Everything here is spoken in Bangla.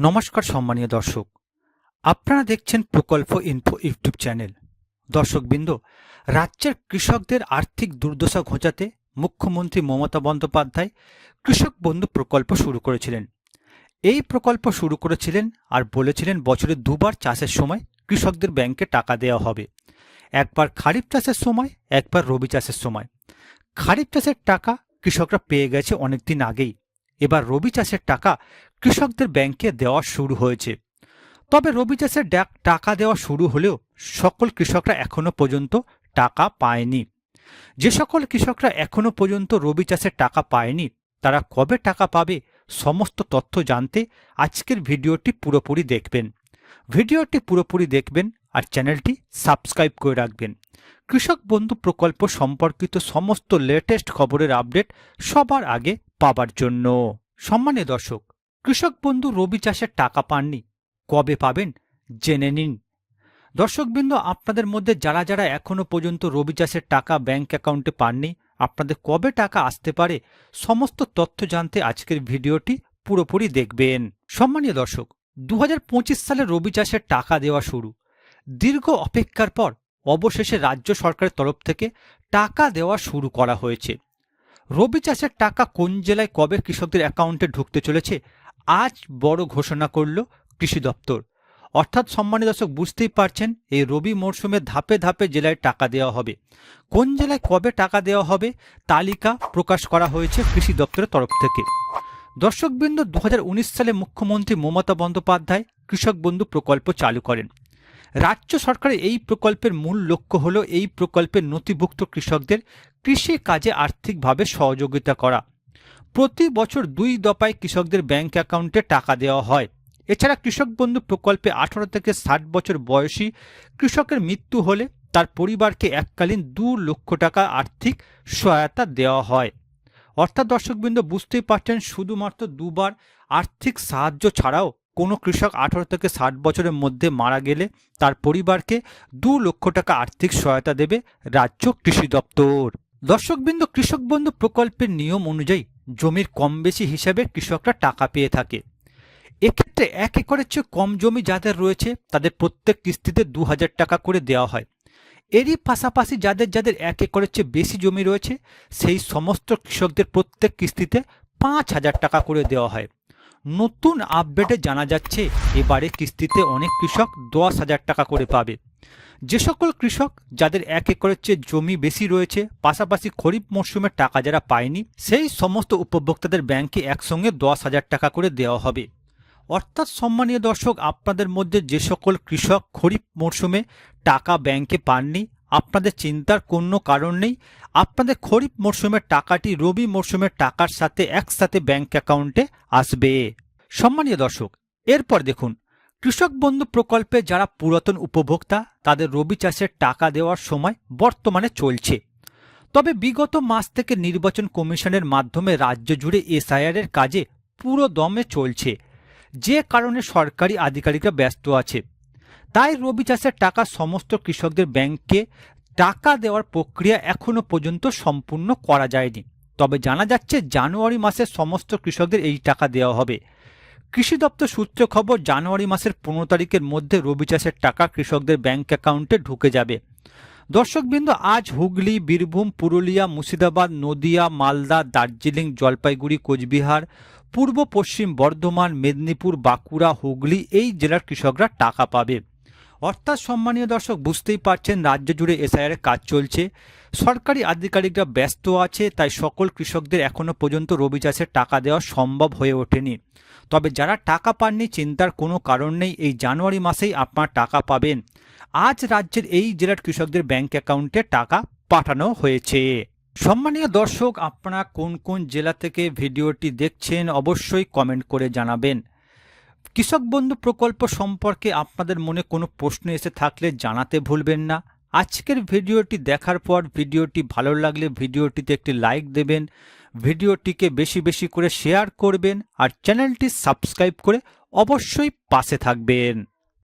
নমস্কার সম্মানীয় দর্শক। আপনারা দেখছেন প্রকল্প ইনফো ইউটিউব চ্যানেল। দর্শকবৃন্দ, রাজ্যের কৃষকদের আর্থিক দুর্দশা ঘোচাতে মুখ্যমন্ত্রী মমতা বন্দ্যোপাধ্যায় কৃষক বন্ধু প্রকল্প শুরু করেছিলেন। এই প্রকল্প শুরু করেছিলেন আর বলেছিলেন বছরে দুবার চাষের সময় কৃষকদের ব্যাংকে টাকা দেওয়া হবে। একবার খারিফ চাষের সময়, একবার রবি চাষের সময়। খারিফ চাষের টাকা কৃষকরা পেয়ে গেছে অনেকদিন আগেই। এবার রবি চাষের টাকা কৃষকদের ব্যাংকে দেওয়া শুরু হয়েছে। তবে রবি চাষের টাকা দেওয়া শুরু হলেও সকল কৃষকরা এখনও পর্যন্ত টাকা পায়নি। যে সকল কৃষকরা এখনও পর্যন্ত রবি চাষের টাকা পায়নি, তারা কবে টাকা পাবে সমস্ত তথ্য জানতে আজকের ভিডিওটি পুরোপুরি দেখবেন। ভিডিওটি পুরোপুরি দেখবেন আর চ্যানেলটি সাবস্ক্রাইব করে রাখবেন। কৃষক বন্ধু প্রকল্প সম্পর্কিত সমস্ত লেটেস্ট খবরের আপডেট সবার আগে পাবার জন্য। সম্মানীয় দর্শক কৃষক বন্ধু রবি চাষের টাকা পাননি। কবে পাবেন? জেনে নিন। দর্শকবৃন্দ, আপনাদের মধ্যে যারা যারা এখনও পর্যন্ত রবি চাষের টাকা ব্যাংক অ্যাকাউন্টে পাননি, আপনাদের কবে টাকা আসতে পারে সমস্ত তথ্য জানতে আজকের ভিডিওটি পুরোপুরি দেখবেন। সম্মানীয় দর্শক দু হাজার পঁচিশ সালে রবি চাষের টাকা দেওয়া শুরু। দীর্ঘ অপেক্ষার পর অবশেষে রাজ্য সরকারের তরফ থেকে টাকা দেওয়া শুরু করা হয়েছে। রবি চাষের টাকা কোন জেলায় কবে কৃষকদের অ্যাকাউন্টে ঢুকতে চলেছে আজ বড় ঘোষণা করল কৃষি দপ্তর। অর্থাৎ সম্মানীয় দর্শক বুঝতেই পারছেন, এই রবি মরশুমে ধাপে ধাপে জেলায় টাকা দেওয়া হবে। কোন জেলায় কবে টাকা দেওয়া হবে, তালিকা প্রকাশ করা হয়েছে কৃষি দপ্তরের তরফ থেকে। দর্শকবৃন্দ দু হাজার উনিশ সালে মুখ্যমন্ত্রী মমতা বন্দ্যোপাধ্যায় কৃষক বন্ধু প্রকল্প চালু করেন। রাজ্য সরকারের এই প্রকল্পের মূল লক্ষ্য হল এই প্রকল্পের নথিভুক্ত কৃষকদের কৃষি কাজে আর্থিকভাবে সহযোগিতা করা। প্রতি বছর দুই দফায় কৃষকদের ব্যাংক অ্যাকাউন্টে টাকা দেওয়া হয়। এছাড়া কৃষক বন্ধু প্রকল্পে আঠারো থেকে ষাট বছর বয়সী কৃষকের মৃত্যু হলে তার পরিবারকে এককালীন দু লক্ষ টাকা আর্থিক সহায়তা দেওয়া হয়। অর্থাৎ দর্শকবৃন্দ, বুঝতেই পারছেন, শুধুমাত্র দুবার আর্থিক সাহায্য ছাড়াও কোনো কৃষক আঠারো থেকে ষাট বছরের মধ্যে মারা গেলে তার পরিবারকে দু লক্ষ টাকা আর্থিক সহায়তা দেবে রাজ্য কৃষি দপ্তর। দর্শকবৃন্দ, কৃষক বন্ধু প্রকল্পের নিয়ম অনুযায়ী জমির কম বেশি হিসাবে কৃষকরা টাকা পেয়ে থাকে। এক্ষেত্রে এক একরের চেয়ে কম জমি যাদের রয়েছে, তাদের প্রত্যেক কিস্তিতে দু হাজার টাকা করে দেওয়া হয়। এরই পাশাপাশি যাদের যাদের এক একরের চেয়ে বেশি জমি রয়েছে, সেই সমস্ত কৃষকদের প্রত্যেক কিস্তিতে পাঁচ হাজার টাকা করে দেওয়া হয়। নতুন আপডেটে জানা যাচ্ছে, এবারে কিস্তিতে অনেক কৃষক দশ হাজার টাকা করে পাবে। যে সকল কৃষক যাদের এক একরের চেয়ে জমি বেশি রয়েছে, পাশাপাশি খরিফ মরশুমে টাকা যারা পায়নি, সেই সমস্ত উপভোক্তাদের ব্যাংকে একসঙ্গে দশ হাজার টাকা করে দেওয়া হবে। অর্থাৎ সম্মানীয় দর্শক, আপনাদের মধ্যে যে সকল কৃষক খরিফ মরশুমে টাকা ব্যাংকে পাননি, আপনাদের চিন্তার কোনো কারণ নেই। আপনাদের খরিফ মরশুমের টাকাটি রবি মরশুমের টাকার সাথে একসাথে ব্যাংক অ্যাকাউন্টে আসবে। সম্মানীয় দর্শক, এরপর দেখুন কৃষক বন্ধু প্রকল্পে যারা পুরাতন উপভোক্তা, তাদের রবি চাষের টাকা দেওয়ার সময় বর্তমানে চলছে। তবে বিগত মাস থেকে নির্বাচন কমিশনের মাধ্যমে রাজ্য জুড়ে এসআইআর এর কাজে পুরো দমে চলছে। যে কারণে সরকারি আধিকারিকরা ব্যস্ত আছে। তাই রবি চাষের টাকা সমস্ত কৃষকদের ব্যাংকে টাকা দেওয়ার প্রক্রিয়া এখনও পর্যন্ত সম্পূর্ণ করা যায়নি। তবে জানা যাচ্ছে, জানুয়ারি মাসে সমস্ত কৃষকদের এই টাকা দেওয়া হবে। কৃষি দপ্তর সূত্রে খবর, জানুয়ারি মাসের পনেরো তারিখের মধ্যে রবি চাষের টাকা কৃষকদের ব্যাংক অ্যাকাউন্টে ঢুকে যাবে। দর্শকবৃন্দ, আজ হুগলি, বীরভূম, পুরুলিয়া, মুর্শিদাবাদ, নদিয়া, মালদা, দার্জিলিং, জলপাইগুড়ি, কোচবিহার, পূর্ব পশ্চিম বর্ধমান, মেদিনীপুর, বাঁকুড়া, হুগলি এই জেলার কৃষকরা টাকা পাবে। অর্থাৎ সম্মানীয় দর্শক, বুঝতেই পারছেন রাজ্য জুড়ে এসআইআর কাজ চলছে। সরকারি আধিকারিকরা ব্যস্ত আছে, তাই সকল কৃষকদের এখনও পর্যন্ত রবি চাষের টাকা দেওয়া সম্ভব হয়ে ওঠেনি। তবে যারা টাকা পাননি, চিন্তার কোনো কারণ নেই, এই জানুয়ারি মাসেই আপনার টাকা পাবেন। আজ রাজ্যের এই জেলার কৃষকদের ব্যাংক অ্যাকাউন্টে টাকা পাঠানো হয়েছে। সম্মানীয় দর্শক, আপনারা কোন কোন জেলা থেকে ভিডিওটি দেখছেন, অবশ্যই কমেন্ট করে জানাবেন। কৃষক বন্ধু প্রকল্প সম্পর্কে আপনাদের মনে কোনো প্রশ্ন এসে থাকলে জানাতে ভুলবেন না। আজকের ভিডিওটি দেখার পর ভিডিওটি ভালো লাগলে ভিডিওটিতে একটি লাইক দেবেন, ভিডিওটিকে বেশি বেশি করে শেয়ার করবেন আর চ্যানেলটি সাবস্ক্রাইব করে অবশ্যই পাশে থাকবেন।